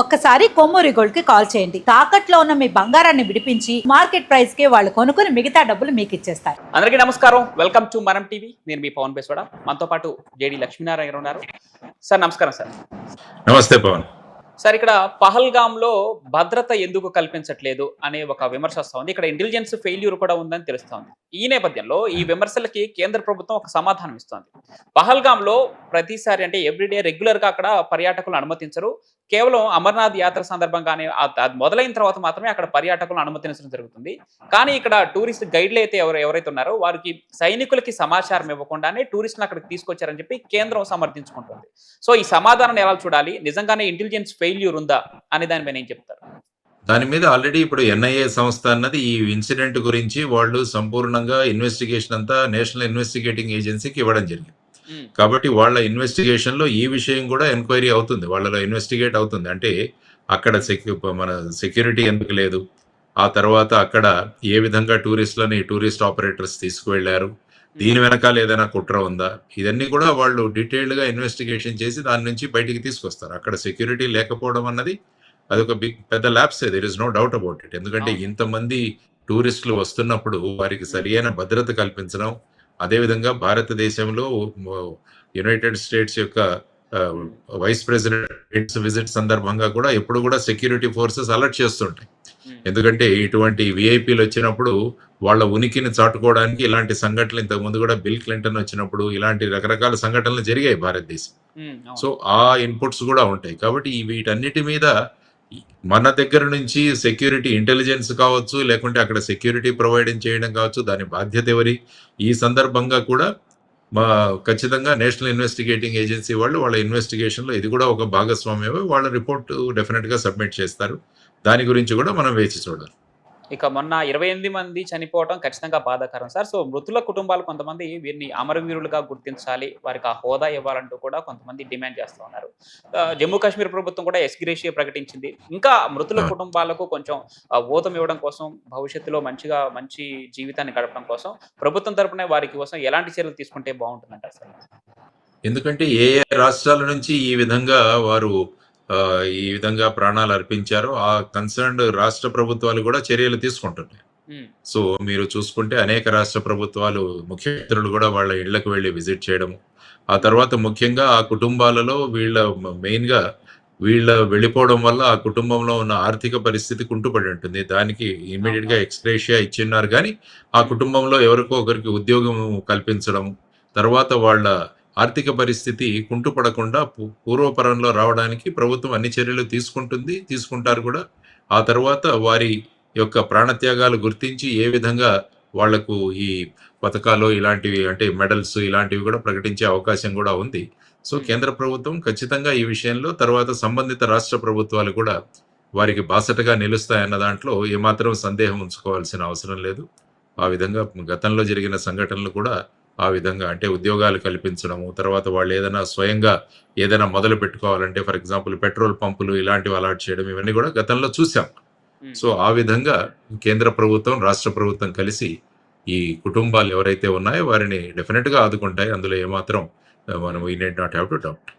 ఒక్కసారి కొమ్మూరి గోల్డ్కి కాల్ చేయండి. తాకట్లో ఉన్న మీ బంగారాన్ని విడిపించి మార్కెట్ ప్రైస్కి వాళ్ళు కొనుక్కుని మిగతా డబ్బులు మీకు ఇచ్చేస్తారు. అందరికీ నమస్కారం. Welcome to Manam TV. నేను మీ పవన్ బేస్వాడ. మనతో పాటు జేడి లక్ష్మీనారాయణ గారు ఉన్నారు. సార్ నమస్కారం సార్. నమస్తే పవన్. సార్ ఇక్కడ పహల్గామ్లో భద్రత ఎందుకు కల్పించట్లేదు అనే ఒక విమర్శ వస్తుంది ఇక్కడ ఇంటెలిజెన్స్ ఫెయిల్యూర్ కూడా ఉందని తెలుస్తోంది ఈ నేపథ్యంలో ఈ విమర్శలకి కేంద్ర ప్రభుత్వం ఒక సమాధానం ఇస్తోంది. పహల్గామ్లో ప్రతిసారి అంటే ఎవ్రీడే రెగ్యులర్గా అక్కడ పర్యాటకులను అనుమతించరు. కేవలం అమర్నాథ్ యాత్ర సందర్భంగానే మొదలైన తర్వాత మాత్రమే అక్కడ పర్యాటకులను అనుమతించడం జరుగుతుంది. కానీ ఇక్కడ టూరిస్ట్ గైడ్లు అయితే ఎవరు ఎవరైతే ఉన్నారో వారికి సైనికులకి సమాచారం ఇవ్వకుండానే టూరిస్టులను అక్కడికి తీసుకొచ్చారని చెప్పి కేంద్రం సమర్థించుకుంటుంది. సో ఈ సమాధానం ఎలా చూడాలి? నిజంగానే ఇంటెలిజెన్స్ ఫెయిల్యూర్ ఉందా? అనే దాని మీద చెప్తారు? దాని మీద ఆల్రెడీ ఇప్పుడు ఎన్ఐఏ సంస్థ అన్నది ఈ ఇన్సిడెంట్ గురించి వాళ్ళు సంపూర్ణంగా ఇన్వెస్టిగేషన్ అంతా నేషనల్ ఇన్వెస్టిగేటింగ్ ఏజెన్సీకి ఇవ్వడం జరిగింది. కాబట్టి వాళ్ళ ఇన్వెస్టిగేషన్లో ఈ విషయం కూడా ఎంక్వైరీ అవుతుంది వాళ్ళలో ఇన్వెస్టిగేట్ అవుతుంది. అంటే అక్కడ సెక్యూ మన సెక్యూరిటీ ఎందుకు లేదు? ఆ తర్వాత అక్కడ ఏ విధంగా టూరిస్టులని టూరిస్ట్ ఆపరేటర్స్ తీసుకువెళ్ళారు దీని వెనకాల ఏదైనా కుట్ర ఉందా? ఇవన్నీ కూడా వాళ్ళు డీటెయిల్డ్గా ఇన్వెస్టిగేషన్ చేసి దాని నుంచి బయటికి తీసుకొస్తారు. అక్కడ సెక్యూరిటీ లేకపోవడం అన్నది అదొక బిగ్ పెద్ద labs there is no doubt about it ఎందుకంటే. ఇంతమంది టూరిస్టులు వస్తున్నప్పుడు వారికి సరియైన భద్రత కల్పించడం అదేవిధంగా భారతదేశంలో యునైటెడ్ స్టేట్స్ యొక్క వైస్ ప్రెసిడెంట్స్ విజిట్ సందర్భంగా కూడా ఎప్పుడు కూడా సెక్యూరిటీ ఫోర్సెస్ అలర్ట్ చేస్తుంటాయి. ఎందుకంటే ఇటువంటి విఐపీలు వచ్చినప్పుడు వాళ్ళ ఉనికిని చాటుకోవడానికి ఇలాంటి సంఘటనలు ఇంతకుముందు కూడా బిల్ క్లింటన్ వచ్చినప్పుడు ఇలాంటి రకరకాల సంఘటనలు జరిగాయి భారతదేశం. సో ఆ ఇన్పుట్స్ కూడా ఉంటాయి. కాబట్టి వీటన్నిటి మీద మన దగ్గర నుంచి సెక్యూరిటీ ఇంటెలిజెన్స్ కావచ్చు లేకుంటే అక్కడ సెక్యూరిటీ ప్రొవైడింగ్ చేయడం కావచ్చు దాని బాధ్యత ఎవరి? ఈ సందర్భంగా కూడా మా ఖచ్చితంగా నేషనల్ ఇన్వెస్టిగేటింగ్ ఏజెన్సీ వాళ్ళు వాళ్ళ ఇన్వెస్టిగేషన్లో ఇది కూడా ఒక భాగస్వామ్యమే వాళ్ళ రిపోర్ట్ డెఫినెట్గా సబ్మిట్ చేస్తారు. దాని గురించి కూడా మనం వేచి చూడాలి. ఇక మొన్న ఇరవై ఎనిమిది మంది చనిపోవడం ఖచ్చితంగా బాధాకరం సార్. సో మృతుల కుటుంబాలు కొంతమంది వీరిని అమరవీరులుగా గుర్తించాలి వారికి ఆ హోదా ఇవ్వాలంటూ కూడా కొంతమంది డిమాండ్ చేస్తూ ఉన్నారు. జమ్మూ కాశ్మీర్ ప్రభుత్వం కూడా ఎస్గ్రేషియా ప్రకటించింది. ఇంకా మృతుల ఆ. కుటుంబాలకు కొంచెం ఊతం ఇవ్వడం కోసం భవిష్యత్తులో మంచిగా మంచి జీవితాన్ని గడపడం కోసం ప్రభుత్వం తరపున వారికి కోసం ఎలాంటి చర్యలు తీసుకుంటే బాగుంటుందంటారు సార్? ఎందుకంటే ఏ ఏ రాష్ట్రాల నుంచి ఈ విధంగా వారు ఈ విధంగా ప్రాణాలు అర్పించారో ఆ కన్సర్న్డ్ రాష్ట్ర ప్రభుత్వాలు కూడా చర్యలు తీసుకుంటున్నాయి. సో మీరు చూసుకుంటే అనేక రాష్ట్ర ప్రభుత్వాలు ముఖ్యమంత్రులు కూడా వాళ్ళ ఇళ్ళకు వెళ్ళి విజిట్ చేయడం ఆ తర్వాత ముఖ్యంగా ఆ కుటుంబాలలో వీళ్ళ మెయిన్గా వీళ్ళ వెళ్ళిపోవడం వల్ల ఆ కుటుంబంలో ఉన్న ఆర్థిక పరిస్థితి కుంటుపడి ఉంటుంది. దానికి ఇమీడియట్గా ఎక్స్ప్రేషియా ఇచ్చిన్నారు కానీ ఆ కుటుంబంలో ఎవరికో ఒకరికి ఉద్యోగం కల్పించడం తర్వాత వాళ్ళ ఆర్థిక పరిస్థితి కుంటుపడకుండా పూర్వపరంలో రావడానికి ప్రభుత్వం అన్ని చర్యలు తీసుకుంటుంది తీసుకుంటారు కూడా. ఆ తర్వాత వారి యొక్క ప్రాణత్యాగాలు గుర్తించి ఏ విధంగా వాళ్ళకు ఈ పథకాలు ఇలాంటివి అంటే మెడల్స్ ఇలాంటివి కూడా ప్రకటించే అవకాశం కూడా ఉంది. సో కేంద్ర ప్రభుత్వం ఖచ్చితంగా ఈ విషయంలో తర్వాత సంబంధిత రాష్ట్ర ప్రభుత్వాలు కూడా వారికి బాసటగా నిలుస్తాయన్న దాంట్లో ఏమాత్రం సందేహం ఉంచుకోవాల్సిన అవసరం లేదు. ఆ విధంగా గతంలో జరిగిన సంఘటనలు కూడా ఆ విధంగా అంటే ఉద్యోగాలు కల్పించడము తర్వాత వాళ్ళు ఏదైనా స్వయంగా ఏదైనా మొదలు పెట్టుకోవాలంటే ఫర్ ఎగ్జాంపుల్ పెట్రోల్ పంపులు ఇలాంటివి అలాట్ చేయడం ఇవన్నీ కూడా గతంలో చూసాం. సో ఆ విధంగా కేంద్ర ప్రభుత్వం రాష్ట్ర ప్రభుత్వం కలిసి ఈ కుటుంబాలు ఎవరైతే ఉన్నాయో వారిని డెఫినెట్గా ఆదుకుంటాయి. అందులో ఏమాత్రం మనం we need not have to doubt.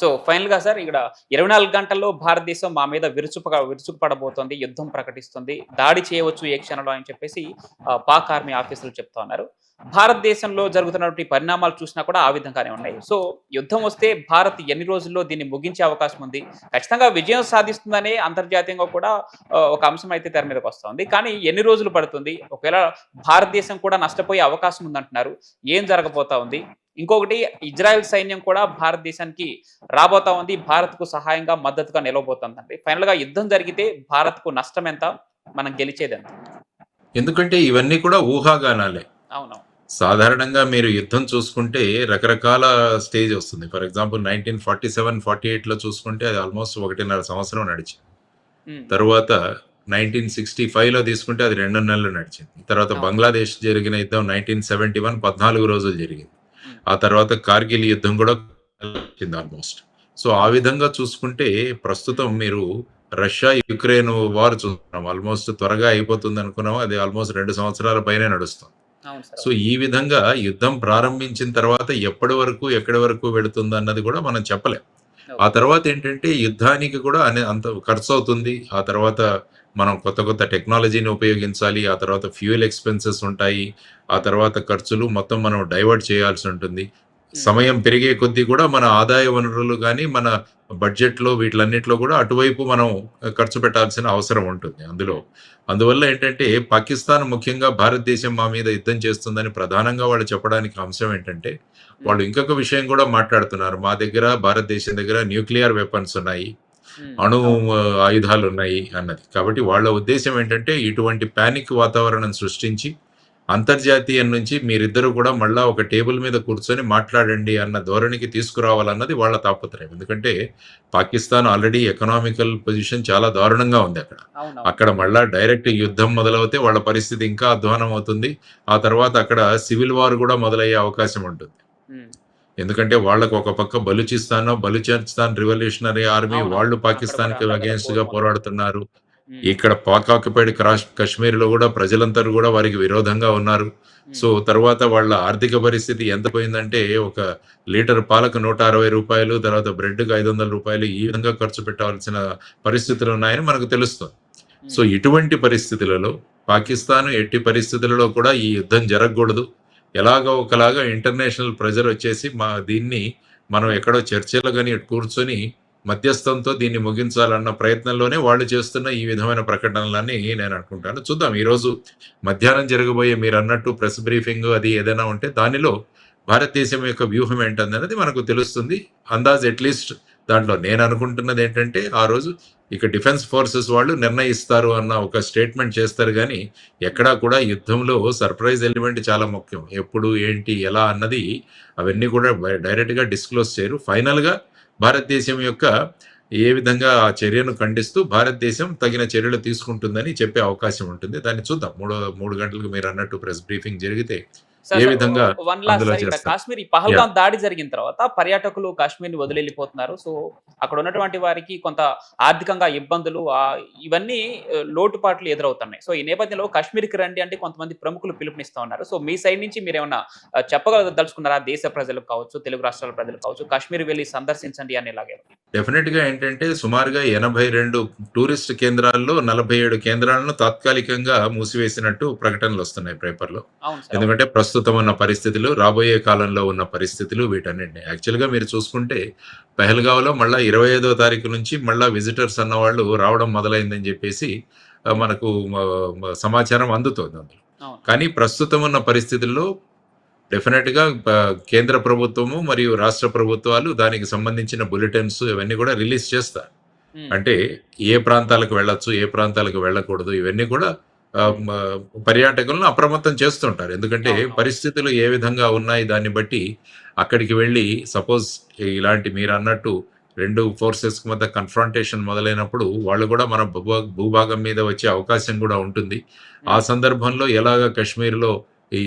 So ఫైనల్గా సార్ ఇక్కడ ఇరవై నాలుగు గంటల్లో భారతదేశం మా మీద విరుచుప విరుచుకుపడబోతోంది యుద్ధం ప్రకటిస్తుంది దాడి చేయవచ్చు ఏ క్షణంలో అని చెప్పేసి పాక్ ఆర్మీ ఆఫీసర్లు చెప్తా ఉన్నారు. భారతదేశంలో జరుగుతున్నటువంటి పరిణామాలు చూసినా కూడా ఆ విధంగానే ఉన్నాయి. సో యుద్ధం వస్తే భారత్ ఎన్ని రోజుల్లో దీన్ని ముగించే అవకాశం ఉంది? ఖచ్చితంగా విజయం సాధిస్తుందనే అంతర్జాతీయంగా కూడా ఒక అంశం అయితే తెర మీదకి వస్తుంది కానీ ఎన్ని రోజులు పడుతుంది? ఒకవేళ భారతదేశం కూడా నష్టపోయే అవకాశం ఉందంటున్నారు. ఏం జరగబోతా ఉంది? ఇంకొకటి ఇజ్రాయెల్ సైన్యం కూడా భారతదేశానికి రాబోతా ఉంది. భారత్కు సహాయంగా మద్దతుగా నిలవబోతుందండి. ఫైనల్గా యుద్ధం జరిగితే భారత్కు నష్టం ఎంత? మనం గెలిచేది ఎంత ఎందుకంటే ఇవన్నీ కూడా ఊహాగానాలే. అవును సాధారణంగా మీరు యుద్ధం చూసుకుంటే రకరకాల స్టేజ్ వస్తుంది. For example nineteen forty seven forty ఎయిట్లో చూసుకుంటే అది ఆల్మోస్ట్ ఒకటిన్నర సంవత్సరం నడిచింది. తర్వాత నైన్టీన్ సిక్స్టీ ఫైవ్లో తీసుకుంటే అది రెండు నెలలు నడిచింది. తర్వాత. బంగ్లాదేశ్ జరిగిన యుద్ధం నైన్టీన్ సెవెంటీ వన్ పద్నాలుగు రోజులు జరిగింది. ఆ తర్వాత కార్గిల్ యుద్ధం కూడా వచ్చింది ఆల్మోస్ట్ సో ఆ విధంగా చూసుకుంటే ప్రస్తుతం మీరు రష్యా యుక్రెయిన్ వార్ చూస్తున్నాం. ఆల్మోస్ట్ త్వరగా అయిపోతుంది అనుకున్నాం. అది ఆల్మోస్ట్ రెండు సంవత్సరాల పైనే నడుస్తుంది. సో ఈ విధంగా యుద్ధం ప్రారంభించిన తర్వాత ఎప్పటి వరకు ఎక్కడి వరకు వెళుతుంది అన్నది కూడా మనం చెప్పలేం. ఆ తర్వాత ఏంటంటే యుద్ధానికి కూడా అనే అంత ఖర్చు అవుతుంది. ఆ తర్వాత మనం కొత్త కొత్త టెక్నాలజీని ఉపయోగించాలి ఆ తర్వాత ఫ్యూయల్ ఎక్స్పెన్సెస్ ఉంటాయి ఆ తర్వాత ఖర్చులు మొత్తం మనం డైవర్ట్ చేయాల్సి ఉంటుంది. సమయం పెరిగే కొద్దీ కూడా మన ఆదాయ వనరులు కానీ మన బడ్జెట్లో వీటిలన్నిటిలో కూడా అటువైపు మనం ఖర్చు పెట్టాల్సిన అవసరం ఉంటుంది. అందులో అందువల్ల ఏంటంటే పాకిస్తాన్ ముఖ్యంగా భారతదేశం మా మీద యుద్ధం చేస్తుందని ప్రధానంగా వాళ్ళు చెప్పడానికి అంశం ఏంటంటే వాళ్ళు ఇంకొక విషయం కూడా మాట్లాడుతున్నారు. మా దగ్గర భారతదేశం దగ్గర న్యూక్లియర్ వెపన్స్ ఉన్నాయి. అణు ఆయుధాలు ఉన్నాయి అన్నది. కాబట్టి వాళ్ళ ఉద్దేశం ఏంటంటే ఇటువంటి పానిక్ వాతావరణం సృష్టించి అంతర్జాతీయం నుంచి మీరిద్దరూ కూడా మళ్ళా ఒక టేబుల్ మీద కూర్చొని మాట్లాడండి అన్న ధోరణికి తీసుకురావాలన్నది వాళ్ళ తాపత్రయం. ఎందుకంటే పాకిస్తాన్ ఆల్రెడీ ఎకనామికల్ పొజిషన్ చాలా దారుణంగా ఉంది అక్కడ. అక్కడ మళ్ళా డైరెక్ట్ యుద్ధం మొదలవుతే వాళ్ళ పరిస్థితి ఇంకా అధ్వానం అవుతుంది. ఆ తర్వాత అక్కడ సివిల్ వార్ కూడా మొదలయ్యే అవకాశం ఉంటుంది. ఎందుకంటే వాళ్ళకు ఒక పక్క బలూచిస్తాన్ బలూచిస్తాన్ రివల్యూషనరీ ఆర్మీ. వాళ్ళు పాకిస్తాన్కి అగేన్స్ట్గా. పోరాడుతున్నారు. ఇక్కడ పాక్ ఆక్యుపైడ్ కాశ్మీర్లో కూడా ప్రజలందరూ కూడా వారికి విరోధంగా ఉన్నారు. సో తర్వాత వాళ్ళ ఆర్థిక పరిస్థితి ఎంత పోయిందంటే ఒక లీటర్ పాలకు నూట అరవై రూపాయలు తర్వాత బ్రెడ్కి ఐదు వందల రూపాయలు ఈ విధంగా ఖర్చు పెట్టాల్సిన పరిస్థితులు ఉన్నాయని మనకు తెలుస్తుంది. సో ఇటువంటి పరిస్థితులలో పాకిస్తాన్ ఎట్టి పరిస్థితులలో కూడా ఈ యుద్ధం జరగకూడదు. ఎలాగో ఒకలాగా ఇంటర్నేషనల్ ప్రెజర్ వచ్చేసి మా దీన్ని మనం ఎక్కడో చర్చలు కానీ కూర్చొని మధ్యస్థంతో దీన్ని ముగించాలన్న ప్రయత్నంలోనే వాళ్ళు చేస్తున్న ఈ విధమైన ప్రకటనలని నేను అనుకుంటాను. చూద్దాం ఈరోజు మధ్యాహ్నం జరగబోయే మీరు అన్నట్టు ప్రెస్ బ్రీఫింగ్ అది ఏదైనా ఉంటే దానిలో భారతదేశం యొక్క వ్యూహం ఏంటన్నది మనకు తెలుస్తుంది. అందాజ్ అట్లీస్ట్ దాంట్లో నేను అనుకుంటున్నది ఏంటంటే ఆ రోజు ఇక డిఫెన్స్ ఫోర్సెస్ వాళ్ళు నిర్ణయిస్తారు అన్న ఒక స్టేట్మెంట్ చేస్తారు కానీ ఎక్కడా కూడా యుద్ధంలో సర్ప్రైజ్ ఎలిమెంట్ చాలా ముఖ్యం. ఎప్పుడు ఏంటి ఎలా అన్నది అవన్నీ కూడా డైరెక్ట్గా డిస్క్లోజ్ చేయరు. ఫైనల్గా భారతదేశం యొక్క ఏ విధంగా ఆ చర్యను ఖండిస్తూ భారతదేశం తగిన చర్యలు తీసుకుంటుందని చెప్పే అవకాశం ఉంటుంది. దాన్ని చూద్దాం. మూడు మూడు గంటలకు మీరు అన్నట్టు ప్రెస్ బ్రీఫింగ్ జరిగితే ఏ విధంగా వన్ లాస్ట్? కాశ్మీర్ ఈ పహల్గాం దాడి జరిగిన తర్వాత పర్యాటకులు కాశ్మీర్ని వదిలి వెళ్ళిపోతున్నారు సో అక్కడ ఉన్నటువంటి వారికి కొంత ఆర్థికంగా ఇబ్బందులు ఇవన్నీ లోటుపాట్లు ఎదురవుతున్నాయి. సో ఈ నేపథ్యంలో కాశ్మీర్కి రండి అంటే కొంతమంది ప్రముఖులు పిలుపునిస్తా ఉన్నారు. సో మీ సైడ్ నుంచి మీరు ఏమన్నా ఆ, చెప్పగలదలుచుకున్నారా దేశ ప్రజలకు కావచ్చు తెలుగు రాష్ట్రాల ప్రజలకు కావచ్చు కాశ్మీర్ వెళ్ళి సందర్శించండి అని ఇలాగే డెఫినెట్గా ఏంటంటే సుమారుగా ఎనభై రెండు టూరిస్ట్ కేంద్రాల్లో నలభై ఏడు కేంద్రాలను తాత్కాలికంగా మూసివేసినట్టు ప్రకటనలు వస్తున్నాయి పేపర్లో. ఎందుకంటే ప్రస్తుతం ఉన్న పరిస్థితులు రాబోయే కాలంలో ఉన్న పరిస్థితులు వీటన్నిటిని. యాక్చువల్గా మీరు చూసుకుంటే పెహల్గావ్లో మళ్ళీ ఇరవై ఐదో తారీఖు నుంచి మళ్ళీ విజిటర్స్ అన్న వాళ్ళు రావడం మొదలైందని చెప్పేసి మనకు సమాచారం అందుతోంది అందులో. కానీ ప్రస్తుతం ఉన్న పరిస్థితుల్లో డెఫినెట్గా కేంద్ర ప్రభుత్వము మరియు రాష్ట్ర ప్రభుత్వాలు దానికి సంబంధించిన బులెటిన్స్ ఇవన్నీ కూడా రిలీజ్ చేస్తారు ఉమ్, అంటే ఏ ప్రాంతాలకు వెళ్ళొచ్చు ఏ ప్రాంతాలకు వెళ్ళకూడదు ఇవన్నీ కూడా పర్యాటకులను అప్రమత్తం చేస్తుంటారు. ఎందుకంటే. పరిస్థితులు ఏ విధంగా ఉన్నాయి దాన్ని బట్టి అక్కడికి వెళ్ళి సపోజ్ ఇలాంటి మీరు అన్నట్టు రెండు ఫోర్సెస్ మధ్య కన్ఫ్రంటేషన్ మొదలైనప్పుడు వాళ్ళు కూడా మన భూభా- భూభాగం మీద వచ్చే అవకాశం కూడా ఉంటుంది. ఆ సందర్భంలో ఎలాగ కాశ్మీర్లో ఈ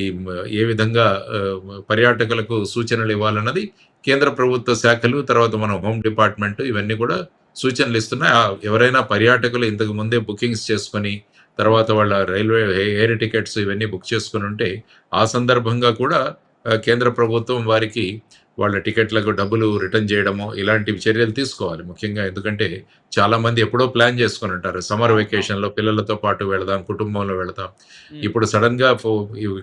ఏ విధంగా పర్యాటకులకు సూచనలు ఇవ్వాలన్నది కేంద్ర ప్రభుత్వ శాఖలు తర్వాత మన హోమ్ డిపార్ట్మెంట్ ఇవన్నీ కూడా సూచనలు ఇస్తున్నాయి. ఆ, ఎవరైనా పర్యాటకులు ఇంతకు ముందే బుకింగ్స్ చేసుకొని తర్వాత వాళ్ళ రైల్వే ఎయిర్ టికెట్స్ ఇవన్నీ బుక్ చేసుకుని ఉంటే ఆ సందర్భంగా కూడా కేంద్ర ప్రభుత్వం వారికి వాళ్ళ టికెట్లకు డబ్బులు రిటర్న్ చేయడము ఇలాంటి చర్యలు తీసుకోవాలి ముఖ్యంగా. ఎందుకంటే చాలా మంది ఎప్పుడో ప్లాన్ చేసుకుని ఉంటారు. సమ్మర్ వెకేషన్లో పిల్లలతో పాటు వెళదాం కుటుంబంలో వెళదాం. ఇప్పుడు సడన్గా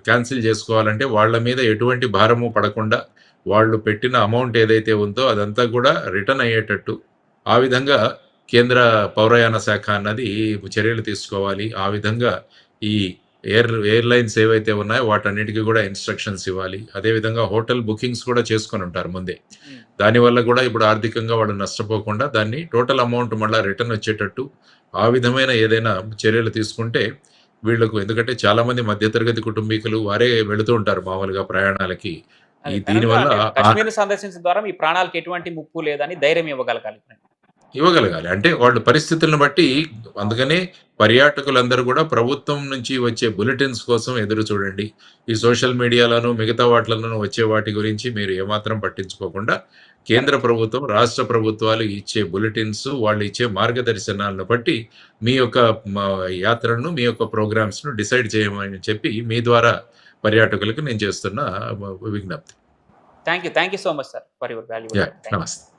క్యాన్సిల్ చేసుకోవాలంటే వాళ్ళ మీద ఎటువంటి భారము పడకుండా వాళ్ళు పెట్టిన అమౌంట్ ఏదైతే ఉందో అదంతా కూడా రిటర్న్ అయ్యేటట్టు ఆ విధంగా కేంద్ర పౌరయాన శాఖ అన్నది చర్యలు తీసుకోవాలి. ఆ విధంగా ఈ ఎయిర్ ఎయిర్లైన్స్ ఏవైతే ఉన్నాయో వాటన్నిటికీ కూడా ఇన్స్ట్రక్షన్స్ ఇవ్వాలి. అదేవిధంగా హోటల్ బుకింగ్స్ కూడా చేసుకొని ఉంటారు ముందే. దానివల్ల కూడా ఇప్పుడు ఆర్థికంగా వాళ్ళు నష్టపోకుండా దాన్ని టోటల్ అమౌంట్ మళ్ళీ రిటర్న్ వచ్చేటట్టు ఆ విధమైన ఏదైనా చర్యలు తీసుకుంటే వీళ్ళకు ఎందుకంటే చాలా మంది మధ్యతరగతి కుటుంబీకులు వారే వెళుతూ ఉంటారు మామూలుగా ప్రయాణాలకి. దీనివల్ల సందర్శించడం ద్వారా మీ ప్రాణాలకు ఎటువంటి ముప్పు లేదని ధైర్యం ఇవ్వగలగాలి. ఇవ్వగలగాలి. అంటే వాళ్ళు పరిస్థితులను బట్టి అందుకనే పర్యాటకులందరూ కూడా ప్రభుత్వం నుంచి వచ్చే బులెటిన్స్ కోసం ఎదురు చూడండి. ఈ సోషల్ మీడియాలోను మిగతా వాటిలోనూ వచ్చే వాటి గురించి మీరు ఏమాత్రం పట్టించుకోకుండా కేంద్ర ప్రభుత్వం రాష్ట్ర ప్రభుత్వాలు ఇచ్చే బులెటిన్స్ వాళ్ళు ఇచ్చే మార్గదర్శనాలను బట్టి మీ యొక్క యాత్రను మీ యొక్క ప్రోగ్రామ్స్ను డిసైడ్ చేయమని చెప్పి మీ ద్వారా పర్యాటకులకు నేను చేస్తున్న విజ్ఞప్తి. Thank you thank you so much sir for your value నమస్తే